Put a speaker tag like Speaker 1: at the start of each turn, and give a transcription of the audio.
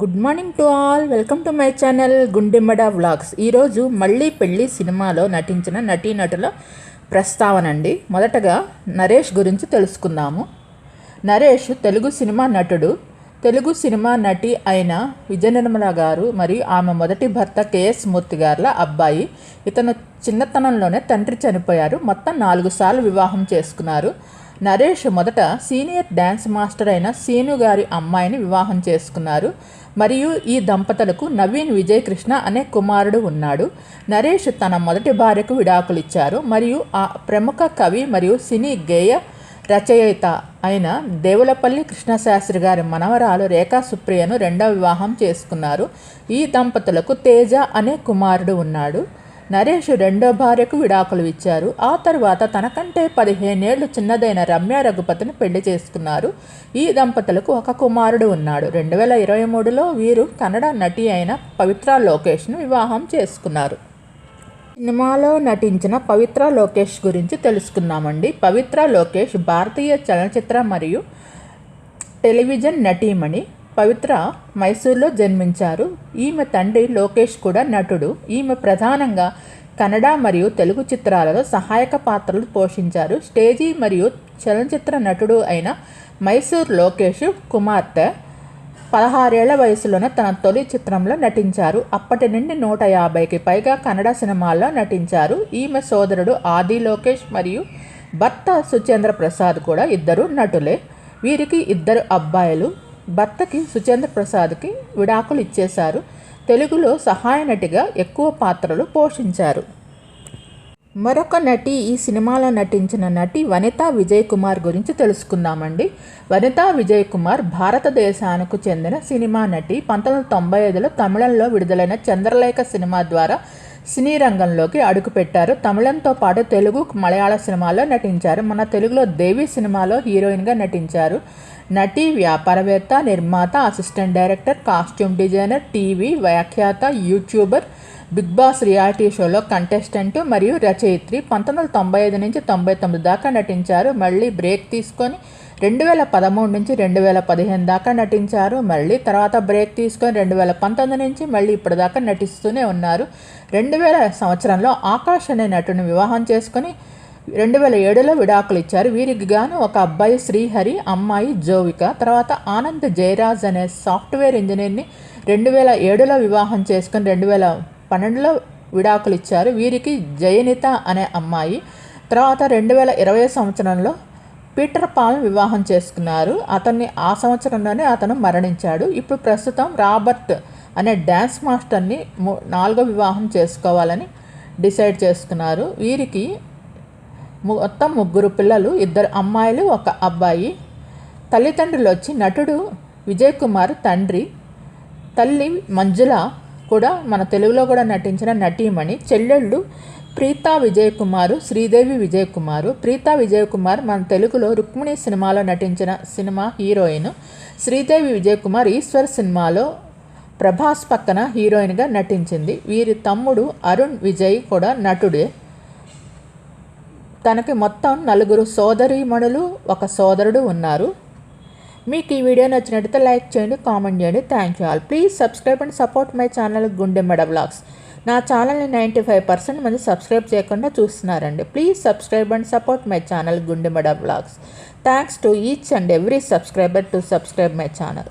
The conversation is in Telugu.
Speaker 1: Good morning to all welcome to my channel గుండెమ్మడ vlogs ఈరోజు మళ్ళీ పెళ్ళి సినిమాలో నటించిన నటీనటుల ప్రస్తావన అండి. మొదటగా నరేష్ గురించి తెలుసుకుందాము. నరేష్ తెలుగు సినిమా నటుడు. తెలుగు సినిమా నటి అయిన విజయనిర్మల గారు మరియు ఆమె మొదటి భర్త కేఎస్ మూర్తి గారుల అబ్బాయి. ఇతను చిన్నతనంలోనే తండ్రి చనిపోయారు. మొత్తం నాలుగు సార్లు వివాహం చేసుకున్నారు. నరేష్ మొదట సీనియర్ డ్యాన్స్ మాస్టర్ అయిన సీను గారి అమ్మాయిని వివాహం చేసుకున్నారు. మరియు ఈ దంపతులకు నవీన్ విజయ్ కృష్ణ అనే కుమారుడు ఉన్నాడు. నరేష్ తన మొదటి భార్యకు విడాకులిచ్చారు. మరియు ఆ ప్రముఖ కవి మరియు సినీ గేయ రచయిత అయిన దేవులపల్లి కృష్ణశాస్త్రి గారి మనవరాలు రేఖా సుప్రియను రెండవ వివాహం చేసుకున్నారు. ఈ దంపతులకు తేజ అనే కుమారుడు ఉన్నాడు. నరేష్ రెండో భార్యకు విడాకులు ఇచ్చారు. ఆ తర్వాత తనకంటే పదిహేనేళ్ళు చిన్నదైన రమ్య రఘుపతిని పెళ్ళి చేసుకున్నారు. ఈ దంపతులకు ఒక కుమారుడు ఉన్నాడు. రెండు వేల ఇరవై మూడులో వీరు కన్నడ నటి అయిన పవిత్ర లోకేష్ను వివాహం చేసుకున్నారు. సినిమాలో నటించిన పవిత్ర లోకేష్ గురించి తెలుసుకున్నామండి పవిత్ర లోకేష్ భారతీయ చలనచిత్ర మరియు టెలివిజన్ నటీమణి. పవిత్ర మైసూర్లో జన్మించారు. ఈమె తండ్రి లోకేష్ కూడా నటుడు. ఈమె ప్రధానంగా కన్నడ మరియు తెలుగు చిత్రాలలో సహాయక పాత్రలు పోషించారు. స్టేజీ మరియు చలనచిత్ర నటుడు అయిన మైసూర్ లోకేష్ కుమార్తె పదహారేళ్ళ వయసులోనే తన తొలి చిత్రంలో నటించారు. అప్పటి నుండి నూట యాభైకి పైగా కన్నడ సినిమాల్లో నటించారు. ఈమె సోదరుడు ఆది లోకేష్ మరియు భర్త సుచేంద్ర ప్రసాద్ కూడా ఇద్దరు నటులే. వీరికి ఇద్దరు అబ్బాయిలు. భర్తకి సుచేంద్ర ప్రసాద్కి విడాకులు ఇచ్చేశారు. తెలుగులో సహాయ నటిగా ఎక్కువ పాత్రలు పోషించారు. మరొక నటి ఈ సినిమాలో నటించిన నటి వనితా విజయ్ కుమార్ గురించి తెలుసుకుందామండి. వనితా విజయ్ కుమార్ భారతదేశానికి చెందిన సినిమా నటి పంతొమ్మిది వందల తొంభై ఐదులో తమిళంలో విడుదలైన చంద్రలేఖ సినిమా ద్వారా సినీ రంగంలోకి అడుగుపెట్టారు. తమిళంతో పాటు తెలుగు మలయాళ సినిమాల్లో నటించారు. మన తెలుగులో దేవి సినిమాలో హీరోయిన్గా నటించారు. నటి వ్యాపారవేత్త నిర్మాత assistant director costume designer TV వ్యాఖ్యాత యూట్యూబర్ బిగ్ బాస్ రియాలిటీ షోలో కంటెస్టెంట్ మరియు రచయిత్రి పంతొమ్మిది వందల తొంభై ఐదు నుంచి తొంభై తొమ్మిది దాకా నటించారు. మళ్ళీ బ్రేక్ తీసుకొని రెండు వేల పదమూడు నుంచి రెండు వేల పదిహేను దాకా నటించారు. మళ్ళీ తర్వాత బ్రేక్ తీసుకొని రెండు వేల పంతొమ్మిది నుంచి మళ్ళీ ఇప్పటిదాకా నటిస్తూనే ఉన్నారు. రెండు వేల సంవత్సరంలో ఆకాష్ అనే నటుని వివాహం చేసుకొని రెండు వేల ఏడులో విడాకులు ఇచ్చారు. వీరికి గాను ఒక అబ్బాయి శ్రీహరి అమ్మాయి జోవిక తర్వాత ఆనంద్ జయరాజ్ అనే సాఫ్ట్వేర్ ఇంజనీర్ని రెండు వేల ఏడులో వివాహం చేసుకుని రెండు వేల పన్నెండులో విడాకులు ఇచ్చారు. వీరికి జయనిత అనే అమ్మాయి తర్వాత రెండు వేల ఇరవై సంవత్సరంలో పీటర్ పాల్ వివాహం చేసుకున్నారు. అతన్ని ఆ సంవత్సరంలోనే అతను మరణించాడు. ఇప్పుడు ప్రస్తుతం రాబర్ట్ అనే డ్యాన్స్ మాస్టర్ని నాలుగో వివాహం చేసుకోవాలని డిసైడ్ చేసుకున్నారు. వీరికి మొత్తం ముగ్గురు పిల్లలు ఇద్దరు అమ్మాయిలు ఒక అబ్బాయి. తల్లిదండ్రులు వచ్చి నటుడు విజయ్ కుమార్ తండ్రి. తల్లి మంజుల కూడా మన తెలుగులో కూడా నటించిన నటీమణి. చెల్లెళ్ళు ప్రీతా విజయ్ కుమారు శ్రీదేవి విజయ్ కుమార్ ప్రీతా విజయ్ కుమార్ మన తెలుగులో రుక్మిణి సినిమాలో నటించిన సినిమా హీరోయిన్. శ్రీదేవి విజయ్ కుమార్ ఈశ్వర్ సినిమాలో ప్రభాస్ పక్కన హీరోయిన్గా నటించింది. వీరి తమ్ముడు అరుణ్ విజయ్ కూడా నటుడే. తనకి మొత్తం నలుగురు సోదరీమణులు ఒక సోదరుడు ఉన్నారు. మీకు ఈ వీడియో నచ్చినట్టయితే లైక్ చేయండి కామెంట్ చేయండి. Thank you all. Please subscribe and support my channel గుండె మెడ బ్లాగ్స్. నా ఛానల్ని నైంటీ ఫైవ్ పర్సెంట్ మంది సబ్స్క్రైబ్ చేయకుండా చూస్తున్నారండి. Please subscribe and support my channel గుండెమడ vlogs. Thanks to each and every subscriber to subscribe my channel.